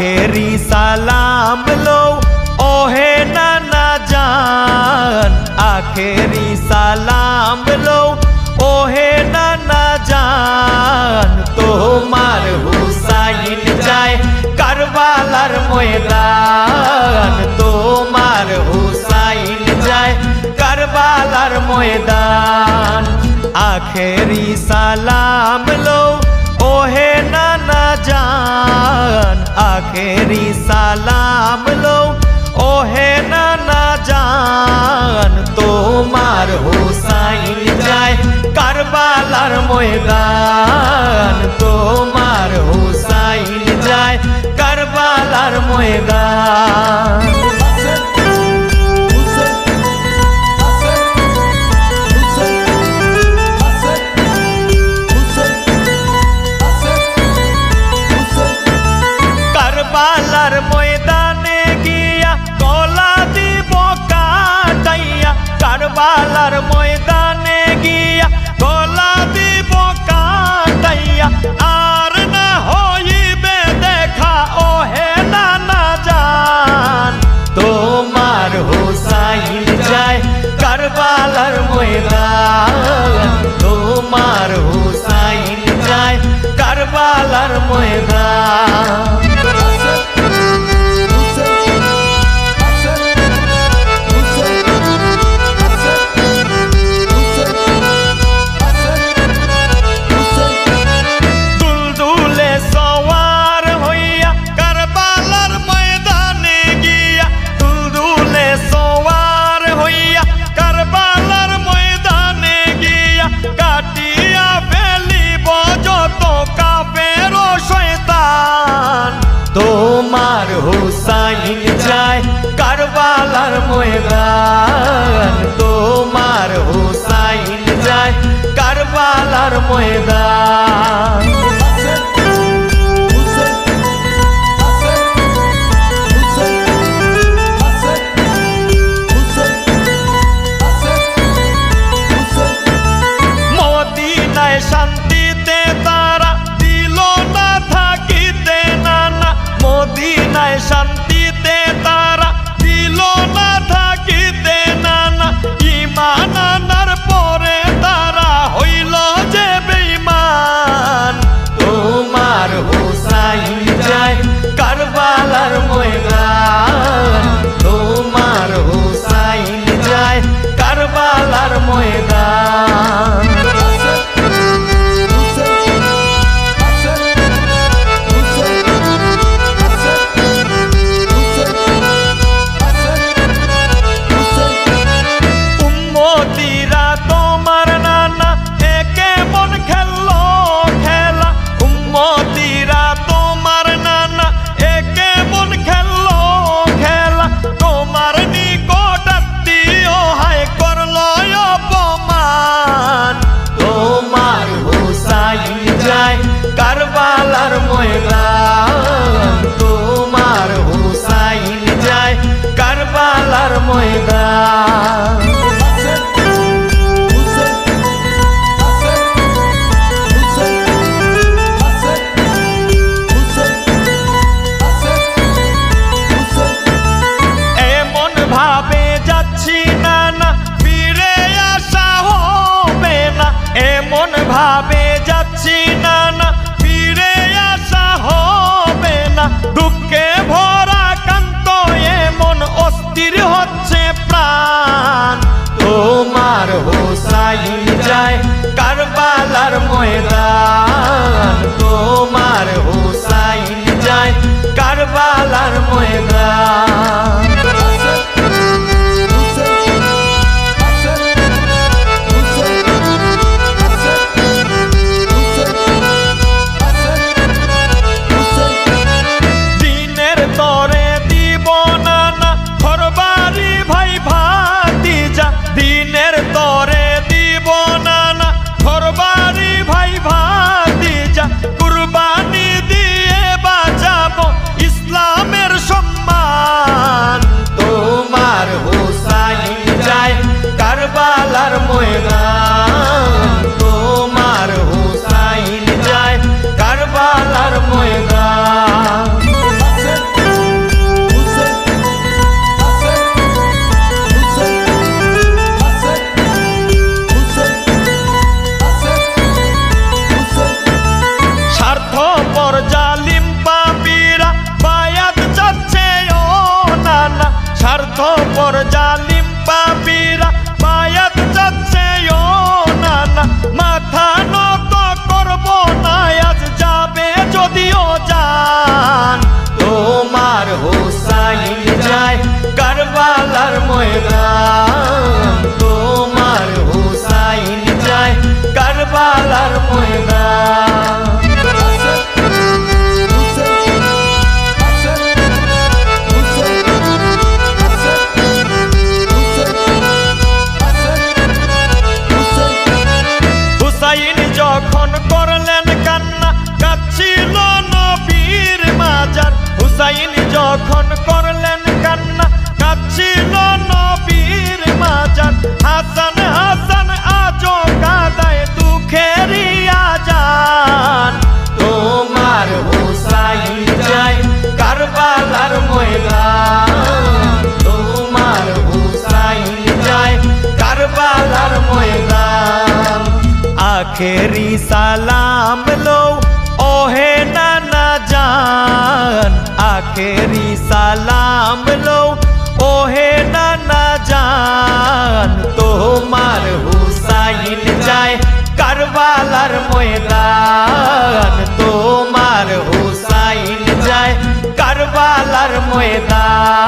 আখেরি সালাম লো। ওহে নানা জান, আখেরি সালাম লো। ওহে নানা জান, তোমার হুসাইন যায় কারবালার ময়দান। তোমার হুসাইন যায় কারবালার ময়দান। আখেরি সালাম লো। ওহে নানা জান, আখেরি সালাম লো ওহে নানা জান, তোমার হুসাইন যায় কারবালার ময়দান। তোমার হুসাইন যায় কারবালার ময়দান। কারবালার ময়দানে গিয়া কলা দিব কাটাইয়া। কারবালার ময়দানে গিয়া কলা দিব কাটাইয়া। আর কারবালার ময়দান তোমার হুসাইন যায় কারবালার এমন ভাবে তোমার হোসাইন যায় কারবালার ময়দান। তোমার হোসাইন যায় কারবালার ময়দান। dar moeda. आखेरी सलाम लो। ओहे नाना जान, आखेरी सलाम लो। ओहे नाना जान तो मार हुसैन जाए करवालर मैदान। तो मार हुसैन जाए करवालर मैदान।